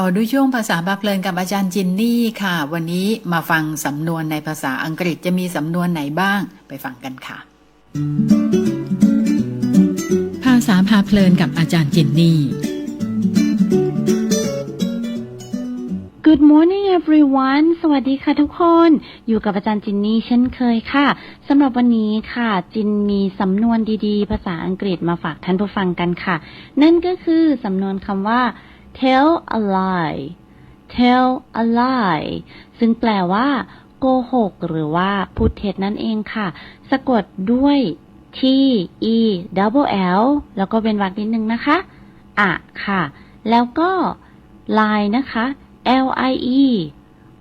ต่อด้วยช่วงภาษาบาเพลินกับอาจารย์จินนี่ค่ะ วันนี้มาฟังสำนวนในภาษาอังกฤษจะมีสำนวนไหนบ้าง ไปฟังกันค่ะ ภาษาพาเพลินกับอาจารย์จินนี่ Good morning everyone สวัสดีค่ะทุกคน อยู่กับอาจารย์จินนี่เช่นเคยค่ะสำหรับวันนี้ค่ะ จินมีสำนวนดีๆ ภาษาอังกฤษมาฝากท่านผู้ฟังกันค่ะ นั่นก็คือสำนวนคำว่า tell a lie tell a lie ซึ่งแปลว่าโกหก หรือว่าพูดเท็จนั่นเองค่ะ สะกดด้วย t e double l แล้วก็เป็นวรรคนิดนึงนะคะอะค่ะ แล้วก็ lie นะคะ L I E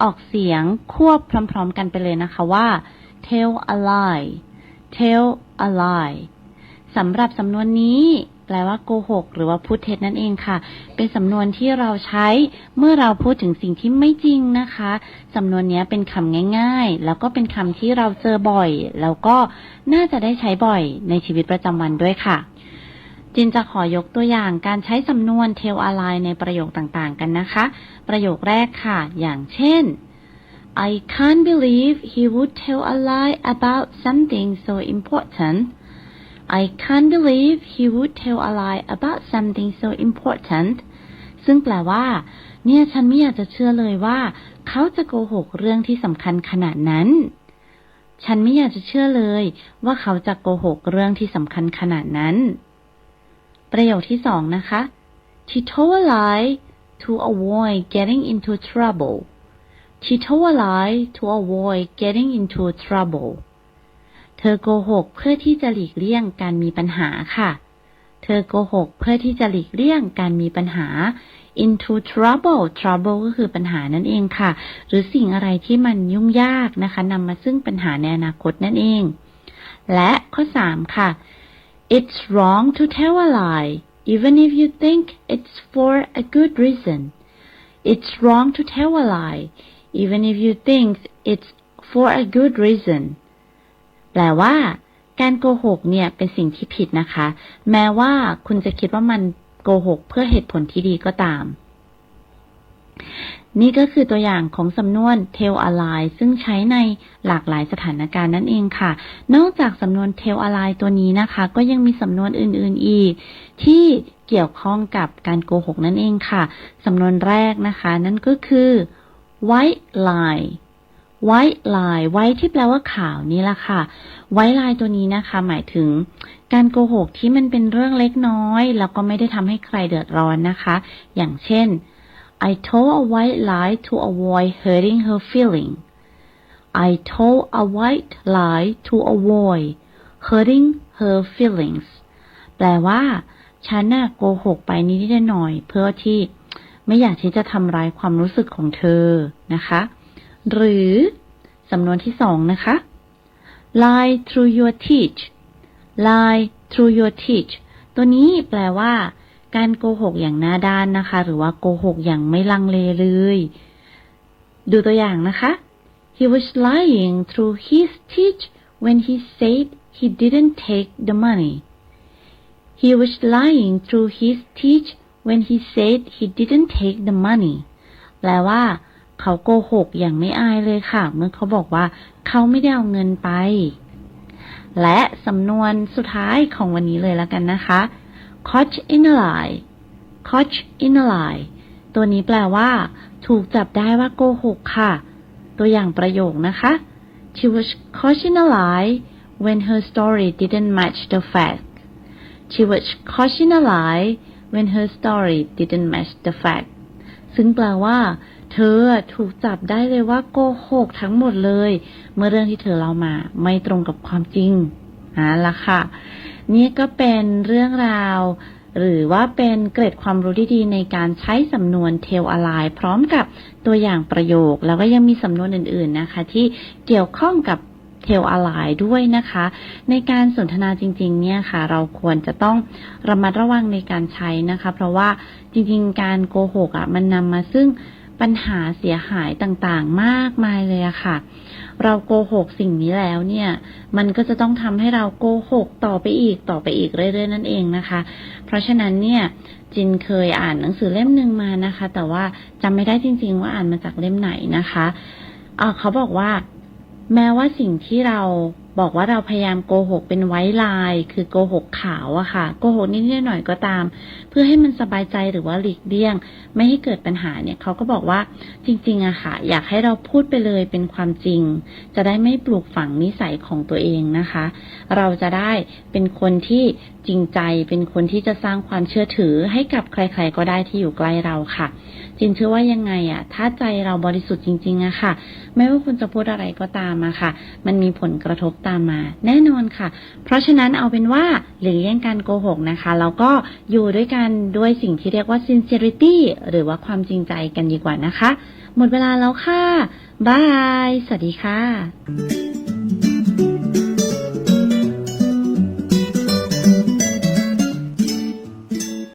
ออกเสียงควบพร้อมๆกันไปเลยนะคะว่า tell a lie tell a lie สำหรับสำนวนนี้ แปลว่าโกหก หรือว่าพูดเท็จนั่นเองค่ะ เป็นสำนวนที่เราใช้เมื่อเราพูดถึงสิ่งที่ไม่จริงนะคะ สำนวนนี้เป็นคำง่าย ๆ แล้วก็เป็นคำที่เราเจอบ่อย แล้วก็น่าจะได้ใช้บ่อยในชีวิตประจำวันด้วยค่ะจินจะขอยกตัวอย่างการใช้สำนวน tell a lie ในประโยคต่างๆ กันนะคะ ประโยคแรกค่ะ อย่างเช่น I can't believe he would tell a lie about something so important I can't believe he would tell a lie about something so important ซึ่งแปลว่า เนี่ยฉันไม่อยากจะเชื่อเลยว่า เขาจะโกหกเรื่องที่สำคัญขนาดนั้น ฉันไม่อยากจะเชื่อเลย ว่าเขาจะโกหกเรื่องที่สำคัญขนาดนั้น ประโยคที่สองนะคะ She told a lie to avoid getting into trouble. She told a lie to avoid getting into trouble. เธอโกหกเพื่อที่จะหลีกเลี่ยงการมีปัญหาค่ะ เธอโกหกเพื่อที่จะหลีกเลี่ยงการมีปัญหา into trouble trouble ก็คือปัญหานั่นเองค่ะ หรือสิ่งอะไรที่มันยุ่งยากนะคะนำมาซึ่งปัญหาในอนาคตนั่นเอง และข้อสามค่ะ It's wrong to tell a lie even if you think it's for a good reason. It's wrong to tell a lie even if you think it's for a good reason. แปลว่า การโกหกเนี่ยเป็นสิ่งที่ผิดนะคะ แม้ว่าคุณจะคิดว่ามันโกหกเพื่อเหตุผลที่ดีก็ตาม นี่ก็คือตัวอย่างของสำนวน tell a lie ซึ่งใช้ในหลากหลายสถานการณ์นั่นเองค่ะ นอกจากสำนวน tell a lie ตัวนี้นะคะ ก็ยังมีสำนวนอื่น ๆ อีก ที่เกี่ยวข้องกับการโกหกนั่นเองค่ะ สำนวนแรกนะคะ นั่นก็คือ white lie white lie white ที่แปลว่าขาวนี่แหละค่ะ white lie ตัวนี้นะคะ หมายถึงการโกหกที่มันเป็นเรื่องเล็กน้อย แล้วก็ไม่ได้ทำให้ใครเดือดร้อนนะคะ อย่างเช่น I told a white lie to avoid hurting her feeling I told a white lie to avoid hurting her feelings แปลว่า ฉันน่ะโกหกไปนิดหน่อย เพื่อที่ไม่อยากที่จะทำร้ายความรู้สึกของเธอนะคะ หรือ สำนวนที่สองนะคะ lie through your teeth lie through your teeth ตัวนี้แปลว่า การโกหกอย่างหน้าด้านนะคะ หรือว่าโกหกอย่างไม่ลังเลเลย ดูตัวอย่างนะคะ he was lying through his teeth when he said he didn't take the money he was lying through his teeth when he said he didn't take the money แปลว่า เขาโกหกอย่างไม่อายเลยค่ะ เมื่อเขาบอกว่าเขาไม่ได้เอาเงินไป และสำนวนสุดท้ายของวันนี้เลยแล้วกันนะคะ caught in a lie caught in a lie ตัวนี้แปลว่า ถูกจับได้ว่าโกหกค่ะ ตัวอย่างประโยคนะคะ she was caught in a lie when her story didn't match the fact she was caught in a lie when her story didn't match the fact ซึ่งแปลว่า เธอถูกจับได้เลยว่าโกหกทั้งหมดเลย เมื่อเรื่องที่เธอเล่ามาไม่ตรงกับความจริงนั่นละค่ะ นี่ก็เป็นเรื่องราวหรือว่าเป็นเกร็ดความรู้ที่ดีในการใช้สำนวน tell a lie พร้อมกับตัวอย่างประโยค แล้วก็ยังมีสำนวนอื่นๆนะคะ ที่เกี่ยวข้องกับ tell a lie ด้วยนะคะ ในการสนทนาจริง ๆ เนี่ยค่ะ เราควรจะต้องระมัดระวังในการใช้นะคะ เพราะว่าจริง ๆ การโกหกอะมันนำมาซึ่ง ปัญหาเสียหายต่างๆ มากมายเลยอะค่ะ เราโกหกสิ่งนี้แล้วเนี่ย มันก็จะต้องทำให้เราโกหกต่อไปอีกต่อไปอีกเรื่อยๆนั่นเองนะคะ เพราะฉะนั้นเนี่ยจินเคยอ่านหนังสือเล่มหนึ่งมานะคะ แต่ว่าจำไม่ได้จริง ๆ ว่าอ่านมาจากเล่มไหนนะคะเเขาบอกว่า แม้ว่าสิ่งที่เรา บอกว่าเราพยายามโกหกเป็นไว้ลาย คือโกหกขาวอะค่ะ โกหกนิดๆหน่อยก็ตาม เพื่อให้มันสบายใจหรือว่าหลีกเลี่ยง ไม่ให้เกิดปัญหาเนี่ยเขาก็บอกว่าจริงๆอะค่ะ อยากให้เราพูดไปเลยเป็นความจริง จะได้ไม่ปลูกฝังนิสัยของตัวเองนะคะ เราจะได้เป็นคนที่จริงใจ เป็นคนที่จะสร้างความเชื่อถือให้กับใคร ๆ ก็ได้ที่อยู่ใกล้เราค่ะ จินเชื่อว่ายังไงอะถ้าใจเราบริสุทธิ์จริงๆอะค่ะ ไม่ว่าคุณจะพูดอะไรก็ตามอะค่ะ มันมีผลกระทบตามมาแน่นอนค่ะ เพราะฉะนั้นเอาเป็นว่าหลีกเลี่ยงการโกหกนะคะ แล้วก็อยู่ด้วยกันด้วยสิ่งที่เรียกว่า sincerity หรือว่าความจริงใจกันดีกว่านะคะ หมดเวลาแล้วค่ะบาย สวัสดีค่ะ